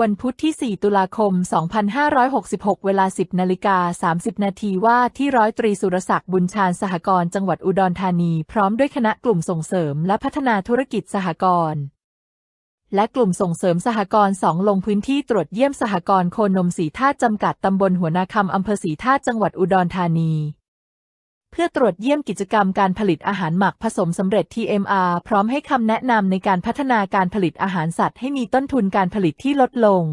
วันพุธที่ 4 ตุลาคม 2566 เวลา 10นาฬิกา 30 นาทีว่าที่ร้อยตรีสุรศักดิ์บุญชาญสหกรณ์จังหวัดอุดรธานีพร้อมด้วยคณะกลุ่มส่งเสริมและพัฒนาธุรกิจสหกรณ์และกลุ่มส่งเสริมสหกรณ์สองลงพื้นที่ตรวจเยี่ยมสหกรณ์โคนมสีธาตุจำกัดตำบลหัวนาคำอำเภอสีธาตุจังหวัดอุดรธานี เพื่อตรวจเยี่ยมกิจกรรมการผลิตอาหารหมักผสมสำเร็จ TMR พร้อมให้คำแนะนำในการพัฒนาการผลิตอาหารสัตว์ให้มีต้นทุนการผลิตที่ลดลง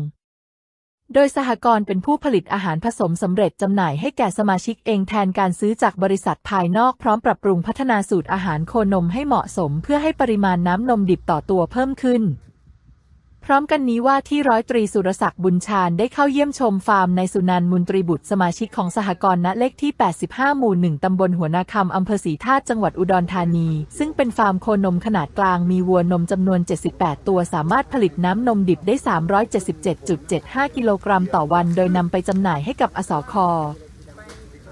โดยสหกรณ์เป็นผู้ผลิตอาหารผสมสำเร็จจำหน่ายให้แก่สมาชิกเองแทนการซื้อจากบริษัทภายนอกพร้อมปรับปรุงพัฒนาสูตรอาหารโคนมให้เหมาะสม เพื่อให้ปริมาณน้ำนมดิบต่อตัวเพิ่มขึ้น พร้อมกันนี้ว่าที่ร้อยตรีสุรศักดิ์บุญชาญได้เข้าเยี่ยมชมฟาร์มในสุนันมุนตรีบุตรสมาชิกของสหกรณ์ณเลขที่ 85 หมู่ 1 ตำบลหัวนาคำอำเภอศรีธาตุจังหวัดอุดรธานี ซึ่งเป็นฟาร์มโคนมขนาดกลางมีวัวนมจำนวน 78 ตัวสามารถผลิตน้ำนมดิบได้ 377.75 กิโลกรัมต่อวัน โดยนำไปจำหน่ายให้กับอสค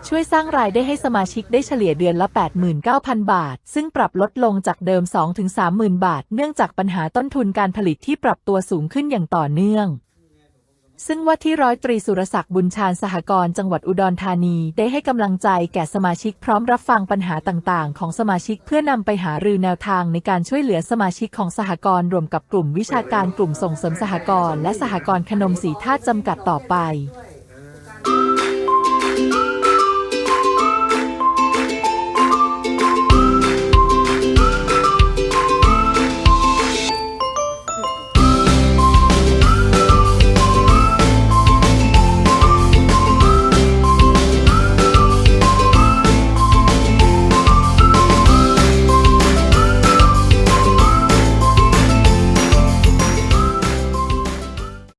ช่วยสร้างรายได้ให้สมาชิกได้เฉลี่ยเดือนละ 89,000 บาท ซึ่งปรับลดลงจากเดิม 2-30,000 บาท เนื่องจากปัญหาต้นทุนการผลิตที่ปรับตัวสูงขึ้นอย่างต่อเนื่องซึ่งว่าที่ร้อยตรีสุรศักดิ์บุญชาญสหกรณ์จังหวัดอุดรธานี ได้ให้กำลังใจแก่สมาชิกพร้อมรับฟังปัญหาต่างๆ ของสมาชิกเพื่อนำไปหารือแนวทางในการช่วยเหลือสมาชิกของสหกรณ์รวมกับกลุ่มวิชาการกลุ่มส่งเสริมสหกรณ์และสหกรณ์ขนมสีธาตุจำกัดต่อไป